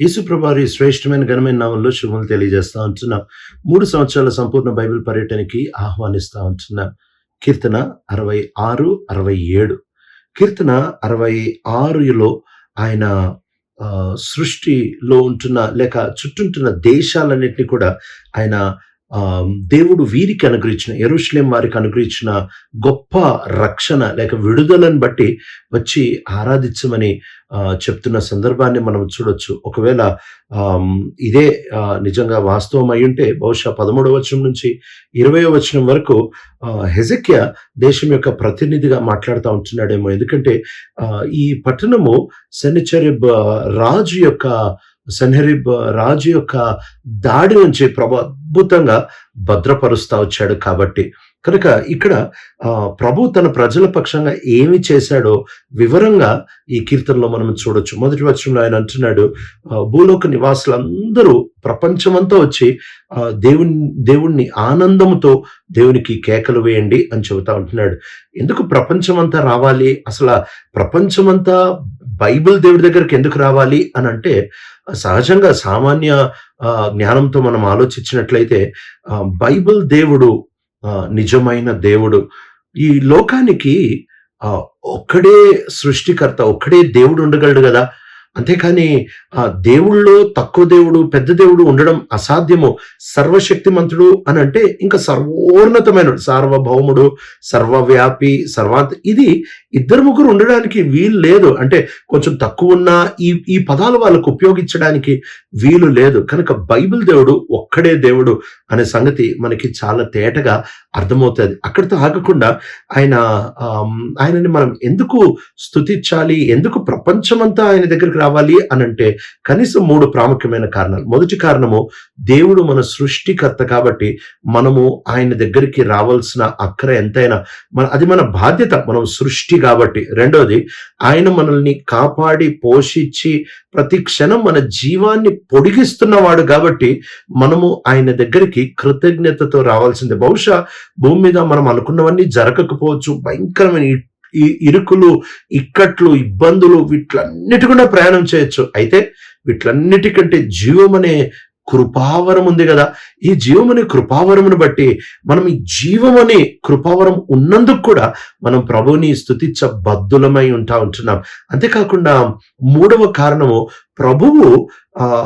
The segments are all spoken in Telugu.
యేసుప్రభారి శ్రేష్టమైన ఘనమైన నామంలో శుభములు తెలియజేస్తూ ఉంటున్నాం. మూడు సంవత్సరాల సంపూర్ణ బైబిల్ పర్యటనకి ఆహ్వానిస్తూ ఉంటున్నాం. కీర్తన అరవై ఆరు అరవై ఏడు. కీర్తన అరవై ఆరులో ఆయన ఆ, సృష్టిలో ఉంటున్న లేక చుట్టుంటున్న దేశాలన్నింటినీ కూడా ఆయన దేవుడు వీరికి అనుగ్రహించిన ఎరుషలేం వారికి అనుగ్రహించిన గొప్ప రక్షణ లేక విడుదలను బట్టి వచ్చి ఆరాధించమని చెప్తున్న సందర్భాన్ని మనం చూడొచ్చు. ఒకవేళ ఇదే నిజంగా వాస్తవం అయి ఉంటే బహుశా పదమూడవ వచనం నుంచి ఇరవయో వచనం వరకు హెజక్య దేశం యొక్క ప్రతినిధిగా మాట్లాడుతూ ఉంటున్నాడేమో. ఎందుకంటే ఈ పట్టణము సెనిచరిబ్ రాజు యొక్క సెన్హెరిబ్ రాజు యొక్క దాడి నుంచి ప్రభు అద్భుతంగా భద్రపరుస్తా వచ్చాడు కాబట్టి. కనుక ఇక్కడ ప్రభు తన ప్రజల పక్షంగా ఏమి చేశాడో వివరంగా ఈ కీర్తనలో మనం చూడొచ్చు. మొదటి వచనంలో ఆయన అంటున్నాడు భూలోక నివాసులందరూ ప్రపంచమంతా వచ్చి దేవుని దేవుణ్ణి ఆనందంతో దేవునికి కేకలు వేయండి అని చెబుతా ఉంటున్నాడు. ఎందుకు ప్రపంచమంతా రావాలి? అసలు ప్రపంచమంతా బైబిల్ దేవుడి దగ్గరికి ఎందుకు రావాలి అని అంటే సహజంగా సామాన్య ఆ, జ్ఞానంతో మనం ఆలోచించినట్లయితే ఆ, బైబిల్ దేవుడు ఆ, నిజమైన దేవుడు. ఈ లోకానికి ఆ, ఒక్కడే సృష్టికర్త ఒక్కడే దేవుడు ఉండగలడు కదా? అంతేకాని ఆ దేవుళ్ళో తక్కువ దేవుడు పెద్ద దేవుడు ఉండడం అసాధ్యము సర్వశక్తిమంతుడు అని అంటే ఇంకా సర్వోన్నతమైన సార్వభౌముడు సర్వవ్యాపి సర్వాంత ఇది ఇద్దరు ముగ్గురు ఉండడానికి వీలు లేదు. అంటే కొంచెం తక్కువ ఉన్న ఈ ఈ పదాలు వాళ్ళకు ఉపయోగించడానికి వీలు లేదు. కనుక బైబిల్ దేవుడు ఒక్కడే దేవుడు. అనే సంగతి మనకి చాలా తేటగా అర్థమవుతుంది. అక్కడితో ఆగకుండా ఆయన ఆయనని మనం ఎందుకు స్థుతించాలి ఎందుకు ప్రపంచమంతా ఆయన దగ్గరికి రావాలి అని అంటే కనీసం మూడు ప్రాముఖ్యమైన కారణాలు. మొదటి కారణము దేవుడు మన సృష్టికర్త కాబట్టి మనము ఆయన దగ్గరికి రావాల్సిన అక్కర ఎంతైనా మన అది మన బాధ్యత మనం సృష్టి కాబట్టి. రెండోది ఆయన మనల్ని కాపాడి పోషించి ప్రతి క్షణం మన జీవాన్ని పొడిగిస్తున్నవాడు కాబట్టి మనము ఆయన దగ్గరికి కృతజ్ఞతతో రావాల్సిందే. బహుశా భూమి మీద మనం అనుకున్నవన్నీ జరగకపోవచ్చు. భయంకరమైన ఈ- ఇరుకులు ఇక్కట్లు ఇబ్బందులు వీటిలన్నిటి కూడా ప్రయాణం చేయొచ్చు. అయితే వీటిలన్నిటికంటే జీవం అనే కృపావరం ఉంది కదా. ఈ జీవం అనే కృపావరమును బట్టి మనం ఈ జీవం అనే కృపావరం ఉన్నందుకు కూడా మనం ప్రభువుని స్తుతించ బద్దులమై ఉంటా ఉంటున్నాం. అంతేకాకుండా మూడవ కారణము ప్రభువు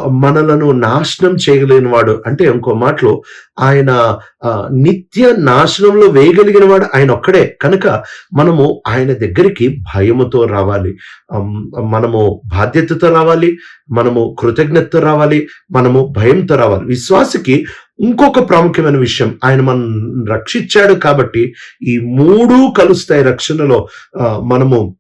మనలను నాశనం చేయగలిగిన వాడు అంటే ఇంకో మాటలో ఆయన నిత్య నాశనంలో వేయగలిగిన వాడు ఆయన ఒక్కడే. కనుక మనము ఆయన దగ్గరికి భయముతో రావాలి. మనము బాధ్యతతో రావాలి మనము కృతజ్ఞతతో రావాలి మనము భయంతో రావాలి. విశ్వాసకి ఇంకొక ప్రాముఖ్యమైన విషయం ఆయన మనం రక్షించాడు కాబట్టి ఈ మూడు కలుస్తాయి రక్షణలో. మనము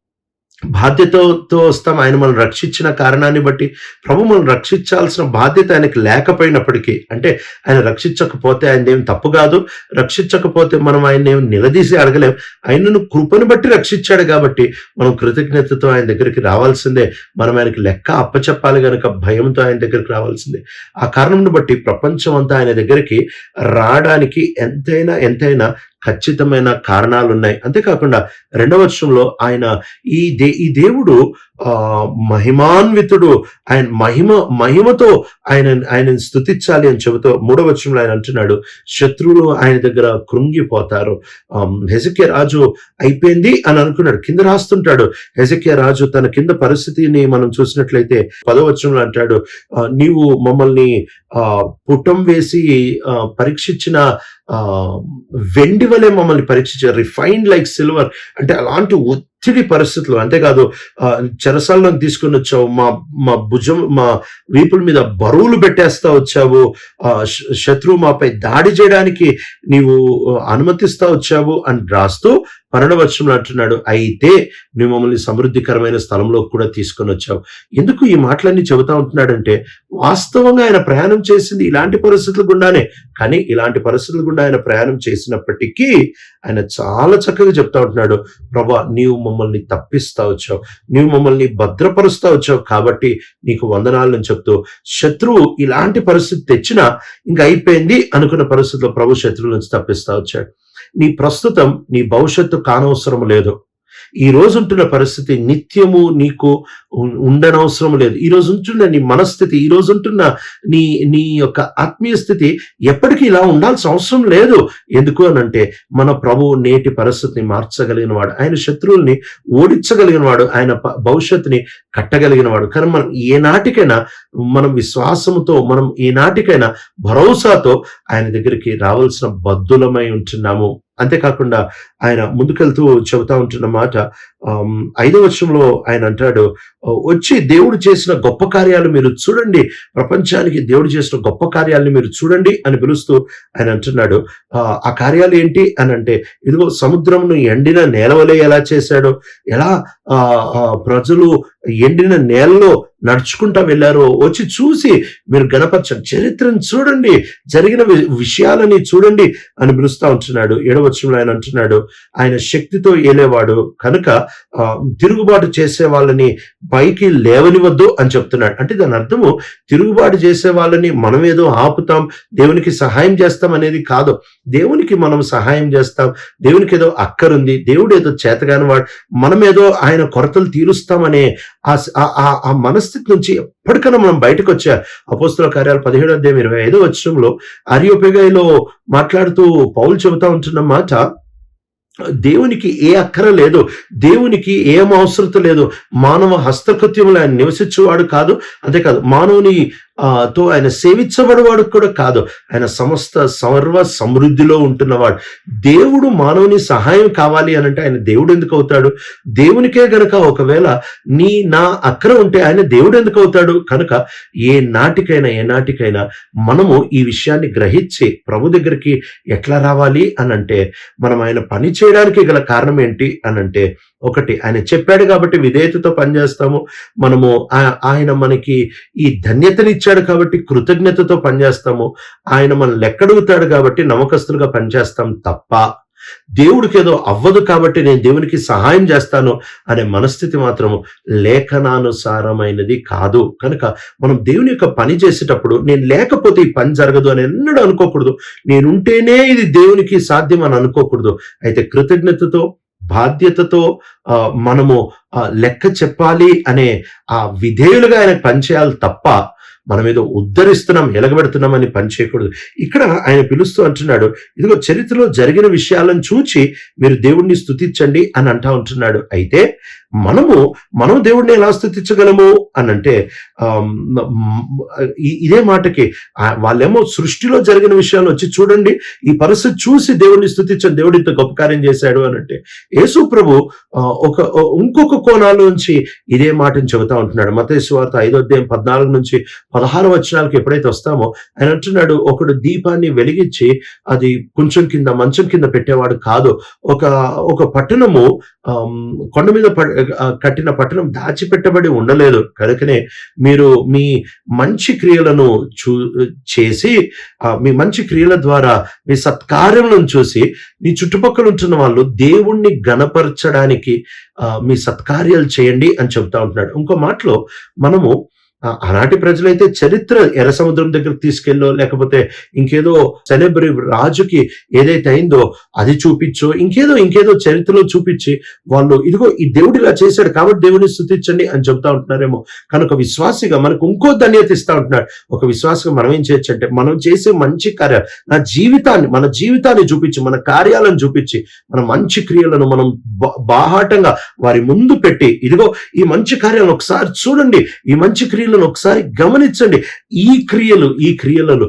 బాధ్యతతో వస్తాం. ఆయన మనం రక్షించిన కారణాన్ని బట్టి ప్రభు మనం రక్షించాల్సిన బాధ్యత ఆయనకి లేకపోయినప్పటికీ అంటే ఆయన రక్షించకపోతే ఆయన ఏం తప్పు కాదు. రక్షించకపోతే మనం ఆయన ఏం నిలదీసి అడగలేం. ఆయనను కృపను బట్టి రక్షించాడు కాబట్టి మనం కృతజ్ఞతతో ఆయన దగ్గరికి రావాల్సిందే. మనం ఆయనకి లెక్క అప్పచెప్పాలి కనుక భయంతో ఆయన దగ్గరికి రావాల్సిందే. ఆ కారణంను బట్టి ప్రపంచం అంతా ఆయన దగ్గరికి రావడానికి ఎంతైనా ఎంతైనా ఖచ్చితమైన కారణాలు ఉన్నాయి అంతేకాకుండా రెండవ వర్షంలో ఆయన ఈ దే ఈ దేవుడు ఆ మహిమాన్వితుడు ఆయన మహిమ మహిమతో ఆయన ఆయనను స్థుతించాలి అని చెబుతూ మూడవ వచనంలో ఆయన అంటున్నాడు శత్రువులు ఆయన దగ్గర కృంగిపోతారు. హెజకే రాజు అయిపోయింది అని అనుకున్నాడు కింద రాస్తుంటాడు. హెజకే రాజు తన కింద పరిస్థితిని మనం చూసినట్లయితే పదవచనంలో అంటాడు నీవు మమ్మల్ని ఆ పుటం వేసి పరీక్షించిన ఆ వెండి వలె మమ్మల్ని పరీక్షించారు రిఫైన్డ్ లైక్ సిల్వర్ అంటే అలాంటి ఒత్తిడి పరిస్థితులు. అంతేకాదు ఆ, చెరసాలను తీసుకుని వచ్చావు మా మా భుజం మా వీపుల మీద బరువులు పెట్టేస్తా వచ్చావు ఆ శత్రువు మాపై దాడి చేయడానికి నీవు అనుమతిస్తా వచ్చావు అని రాస్తూ పన్నెండవచనంలో అంటున్నాడు అయితే నువ్వు మమ్మల్ని సమృద్ధికరమైన స్థలంలో కూడా తీసుకొని వచ్చావు. ఎందుకు ఈ మాటలన్నీ చెబుతా ఉంటున్నాడంటే వాస్తవంగా ఆయన ప్రయాణం చేసింది ఇలాంటి పరిస్థితుల గుండానే. కానీ ఇలాంటి పరిస్థితుల గుండా ఆయన ప్రయాణం చేసినప్పటికీ ఆయన చాలా చక్కగా చెప్తా ఉంటున్నాడు ప్రభా నీవు మమ్మల్ని తప్పిస్తా వచ్చావు. నీవు మమ్మల్ని భద్రపరుస్తా వచ్చావు. కాబట్టి నీకు వందనాలను చెప్తూ శత్రువు ఇలాంటి పరిస్థితి తెచ్చినా ఇంకా అయిపోయింది అనుకున్న పరిస్థితిలో ప్రభు శత్రువు నుంచి తప్పిస్తా వచ్చాడు. నీ ప్రస్తుతం నీ భవిష్యత్తు కానవసరం లేదు. ఈ రోజుంటున్న పరిస్థితి నిత్యము నీకు ఉండనవసరం లేదు. ఈ రోజుంటున్న నీ మనస్థితి ఈ రోజుంటున్న నీ నీ యొక్క ఆత్మీయ స్థితి ఎప్పటికీ ఇలా ఉండాల్సిన అవసరం లేదు. ఎందుకు అని అంటే మన ప్రభువు నేటి పరిస్థితిని మార్చగలిగిన వాడు ఆయన శత్రువుల్ని ఓడించగలిగిన వాడు ఆయన భవిష్యత్తుని కట్టగలిగిన వాడు కానీ మనం ఏనాటికైనా మనం విశ్వాసంతో మనం ఏనాటికైనా భరోసాతో ఆయన దగ్గరికి రావాల్సిన బద్దులమై ఉంటున్నాము. అంతేకాకుండా ఆయన ముందుకెళ్తూ చెబుతా ఉంటున్న మాట ఐదో వర్షంలో వచనంలో ఆయన అంటాడు వచ్చి దేవుడు చేసిన గొప్ప కార్యాలు మీరు చూడండి. ప్రపంచానికి దేవుడు చేసిన గొప్ప కార్యాలను మీరు చూడండి అని పిలుస్తూ ఆయన అంటున్నాడు. ఆ, ఆ కార్యాలు ఏంటి అని అంటే ఇదిగో సముద్రంను ఎండిన నేలవలే ఎలా చేశాడో ఎలా ఆ, ప్రజలు ఎండిన నేలలో నడుచుకుంటా వెళ్ళారో వచ్చి చూసి మీరు గణపరచండి చరిత్రను చూడండి. జరిగిన వి- విషయాలని చూడండి అని పిలుస్తా ఉంటున్నాడు. ఏడవచనంలో ఆయన అంటున్నాడు. ఆయన శక్తితో ఏలేవాడు కనుక ఆ, తిరుగుబాటు చేసే వాళ్ళని పైకి లేవనివద్దు అని చెప్తున్నాడు. అంటే దాని అర్థము తిరుగుబాటు చేసే వాళ్ళని మనం ఏదో ఆపుతాం దేవునికి సహాయం చేస్తాం అనేది కాదు. దేవునికి మనం సహాయం చేస్తాం దేవునికి ఏదో అక్కరుంది దేవుడు ఏదో చేతగాని వాడు మనం ఏదో ఆయన కొరతలు తీరుస్తామనే ఆ ఆ- ఆ- ఆ మనస్థితి నుంచి ఎప్పటికైనా మనం బయటకు వచ్చా అపోస్తుల కార్యాలు పదిహేడు అధ్యాయం ఇరవై ఐదో వచ్చంలో అరియోపెగాయిలో మాట్లాడుతూ పౌలు చెబుతా ఉంటున్న మాట దేవునికి ఏ అక్కర లేదు దేవునికి ఏం అవసరత లేదు. మానవ హస్తకృత్యములు ఆయన నివసించేవాడు కాదు. అంతేకాదు మానవుని తో ఆయన సేవించబడేవాడు కూడా కాదు. ఆయన సమస్త సర్వ సమృద్ధిలో ఉంటున్నవాడు. దేవుడు మానవుని సహాయం కావాలి అని అంటే ఆయన దేవుడు ఎందుకు అవుతాడు? దేవునికే గనక ఒకవేళ నీ నా అక్కర ఉంటే ఆయన దేవుడు ఎందుకు అవుతాడు? కనుక ఏ నాటికైనా ఏ నాటికైనా మనము ఈ విషయాన్ని గ్రహించి ప్రభు దగ్గరికి ఎట్లా రావాలి అని అంటే మనం ఆయన పని చేయడానికి గల కారణం ఏంటి అని అంటే ఒకటి ఆయన చెప్పాడు కాబట్టి విధేయతతో పనిచేస్తాము. మనము ఆ- ఆయన మనకి ఈ ధన్యతనిచ్చాడు కాబట్టి కృతజ్ఞతతో పనిచేస్తాము. ఆయన మనల్ని ఎక్కడుగుతాడు కాబట్టి నమ్మకస్తులుగా పనిచేస్తాం తప్ప దేవుడికి ఏదో అవ్వదు కాబట్టి నేను దేవునికి సహాయం చేస్తాను అనే మనస్థితి మాత్రము లేఖనానుసారమైనది కాదు. కనుక మనం దేవుని యొక్క పని చేసేటప్పుడు నేను లేకపోతే ఈ పని జరగదు అని ఎన్నడూ అనుకోకూడదు. నేనుంటేనే ఇది దేవునికి సాధ్యం అని అనుకోకూడదు. అయితే కృతజ్ఞతతో బాధ్యతతో ఆ, మనము లెక్క చెప్పాలి అనే ఆ విధేయులుగా ఆయన పనిచేయాలి తప్ప మనం ఏదో ఉద్ధరిస్తున్నాం ఎలగబెడుతున్నాం అని పని చేయకూడదు. ఇక్కడ ఆయన పిలుస్తూ అంటున్నాడు ఇదిగో చరిత్రలో జరిగిన విషయాలను చూచి మీరు దేవుణ్ణి స్థుతించండి అని అంటా ఉంటున్నాడు. అయితే మనము మనం దేవుణ్ణి ఎలా స్థుతించగలము అని అంటే ఇదే మాటకి వాళ్ళేమో సృష్టిలో జరిగిన విషయాలు వచ్చి చూడండి ఈ పరిస్థితి చూసి దేవుణ్ణి స్తుతించండి దేవుడు ఇంత గొప్ప కార్యం చేశాడు అని అంటే యేసు ప్రభు ఆ, ఒక ఇంకొక కోణాల్లోంచి ఇదే మాటని చెబుతా ఉంటున్నాడు. మతేశ్వార్త ఐదో అధ్యాయం పద్నాలుగు నుంచి పదహారు వచనాలకు ఎప్పుడైతే వస్తామో ఆయన అంటున్నాడు ఒకడు దీపాన్ని వెలిగించి అది కొంచెం కింద మంచం కింద పెట్టేవాడు కాదు. ఒక ఒక పట్టణము కొండ మీద ప- కట్టిన పట్టణం దాచిపెట్టబడి ఉండలేదు. కనుకనే మీరు మీ మంచి క్రియలను చూ చేసి మీ మంచి క్రియల ద్వారా మీ సత్కార్యములను చూసి మీ చుట్టుపక్కల ఉంటున్న వాళ్ళు దేవుణ్ణి గణపరచడానికి ఆ, మీ సత్కార్యాలు చేయండి అని చెబుతా ఉంటున్నాడు. ఇంకో మాటలో మనము ఆనాటి ప్రజలైతే చరిత్ర ఎర్ర సముద్రం దగ్గరకు తీసుకెళ్ళో లేకపోతే ఇంకేదో సెలబ్రి రాజుకి ఏదైతే అయిందో అది చూపించో ఇంకేదో ఇంకేదో చరిత్రలో చూపించి వాళ్ళు ఇదిగో ఈ దేవుడు ఇలా చేశాడు కాబట్టి దేవుని స్థుతించండి అని చెబుతా ఉంటున్నారేమో. కనుక విశ్వాసిగా మనకు ఇంకో ధన్యత ఇస్తా ఉంటున్నాడు. ఒక విశ్వాసిగా మనం ఏం చేయొచ్చు అంటే మనం చేసే మంచి కార్యాలు నా జీవితాన్ని మన జీవితాన్ని చూపించి మన కార్యాలను చూపించి మన మంచి క్రియలను మనం బా- బాహాటంగా వారి ముందు పెట్టి ఇదిగో ఈ మంచి కార్యాలను ఒకసారి చూడండి. ఈ మంచి క్రియలు క్రియలను ఒకసారి గమనించండి. ఈ క్రియలు ఈ క్రియలను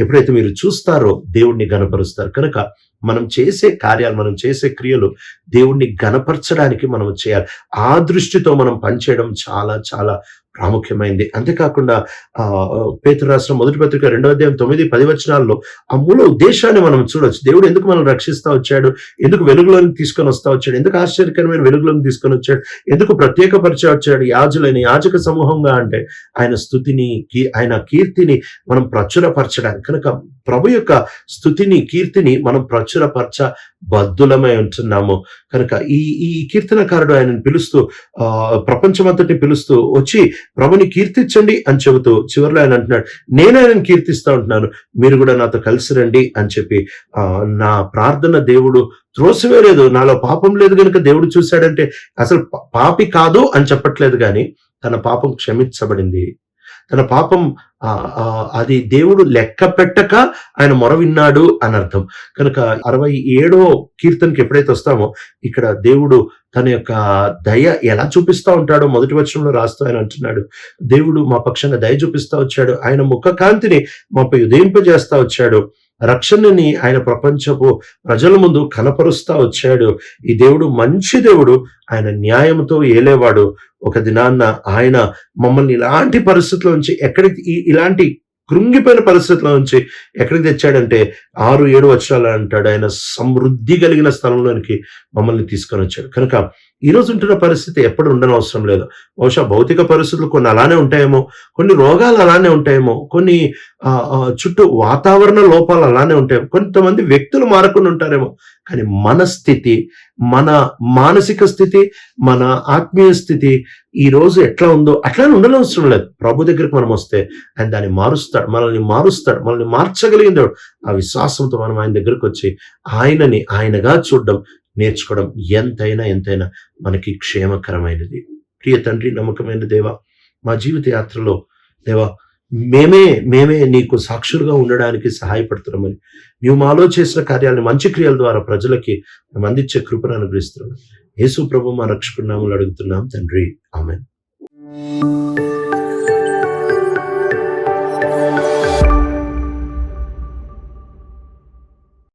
ఎప్పుడైతే మీరు చూస్తారో దేవుణ్ణి గనపరుస్తారు కనుక మనం చేసే కార్యాలు మనం చేసే క్రియలు దేవుణ్ణి గనపరచడానికి మనం చేయాలి. ఆ దృష్టితో మనం పనిచేయడం చాలా చాలా ప్రాముఖ్యమైంది. అంతేకాకుండా ఆ పేతురు రాష్ట్రం మొదటి పత్రిక రెండో అధ్యాయం తొమ్మిది పది వచనాల్లో ఆ మూల ఉద్దేశాన్ని మనం చూడొచ్చు. దేవుడు ఎందుకు మనం రక్షిస్తా వచ్చాడు? ఎందుకు వెలుగులోకి తీసుకొని వస్తా వచ్చాడు? ఎందుకు ఆశ్చర్యకరమైన వెలుగులోకి తీసుకొని వచ్చాడు? ఎందుకు ప్రత్యేకపరిచే వచ్చాడు? యాజులని యాజక సమూహంగా అంటే ఆయన స్థుతిని కీ- ఆయన కీర్తిని మనం ప్రచురపరచడానికి. కనుక ప్రభు యొక్క స్థుతిని కీర్తిని మనం ప్రచురపరచ బద్దులమై ఉంటున్నాము. కనుక ఈ ఈ కీర్తనకారుడు ఆయనను పిలుస్తూ ఆ ప్రపంచమంతటిని పిలుస్తూ వచ్చి ప్రభుని కీర్తించండి అని చెబుతూ చివరిలో ఆయన అంటున్నాడు నేను ఆయనను కీర్తిస్తా ఉంటున్నాను. మీరు కూడా నాతో కలిసి రండి అని చెప్పి ఆ, నా ప్రార్థన దేవుడు త్రోసివేయలేదు నాలో పాపం లేదు కనుక దేవుడు చూశాడంటే అసలు పాపి కాదు అని చెప్పట్లేదు కానీ తన పాపం క్షమించబడింది. తన పాపం ఆ, అది దేవుడు లెక్క పెట్టక ఆయన మొర విన్నాడు అని అర్థం. కనుక అరవై ఏడో కీర్తనకి ఎప్పుడైతే వస్తామో ఇక్కడ దేవుడు తన యొక్క దయ ఎలా చూపిస్తా ఉంటాడో మొదటి వచనంలో రాస్తూ ఆయన అంటున్నాడు. దేవుడు మా పక్షంగా దయ చూపిస్తా వచ్చాడు. ఆయన ముఖ కాంతిని మాపై ఉదయింపజేస్తా వచ్చాడు. రక్షణని ఆయన ప్రపంచపు ప్రజల ముందు కనపరుస్తా వచ్చాడు. ఈ దేవుడు మంచి దేవుడు. ఆయన న్యాయంతో ఏలేవాడు. ఒక దినాన్న ఆయన మమ్మల్ని ఇలాంటి పరిస్థితుల నుంచి ఎక్కడికి ఇలాంటి కృంగిపోయిన పరిస్థితుల నుంచి ఎక్కడికి తెచ్చాడంటే ఆరు ఏడు వచ్చాలు అంటాడు. ఆయన సమృద్ధి కలిగిన స్థలంలోనికి మమ్మల్ని తీసుకొని వచ్చాడు. కనుక ఈ ఉంటున్న పరిస్థితి ఎప్పుడు ఉండని అవసరం లేదు. బహుశా భౌతిక పరిస్థితులు కొన్ని అలానే ఉంటాయేమో కొన్ని రోగాలు అలానే ఉంటాయేమో కొన్ని ఆ, చుట్టూ వాతావరణ లోపాలు అలానే ఉంటాయేమో కొంతమంది వ్యక్తులు మారకుండా ఉంటారేమో. కానీ మన స్థితి మన మానసిక స్థితి మన ఆత్మీయ స్థితి ఈ రోజు ఎట్లా ఉందో అట్లానే ఉండనవసరం లేదు. ప్రభు దగ్గరికి మనం వస్తే ఆయన దాన్ని మారుస్తాడు మనల్ని మారుస్తాడు మనల్ని మార్చగలిగిన దేవుడు. ఆ విశ్వాసంతో మనం ఆయన దగ్గరికి వచ్చి ఆయనని ఆయనగా చూడడం నేర్చుకోవడం ఎంతైనా ఎంతైనా మనకి క్షేమకరమైనది. ప్రియ తండ్రి నమ్మకమైన దేవ మా జీవిత యాత్రలో దేవా మేమే మేమే నీకు సాక్షులుగా ఉండడానికి సహాయపడుతున్నామని నీవు మాలో చేసిన కార్యాలను మంచి క్రియల ద్వారా ప్రజలకి మేము అందించే కృపను అనుగ్రహిస్తున్నాం. యేసు ప్రభు మా రక్షకున్నాములు అడుగుతున్నాం. తండ్రి ఆమె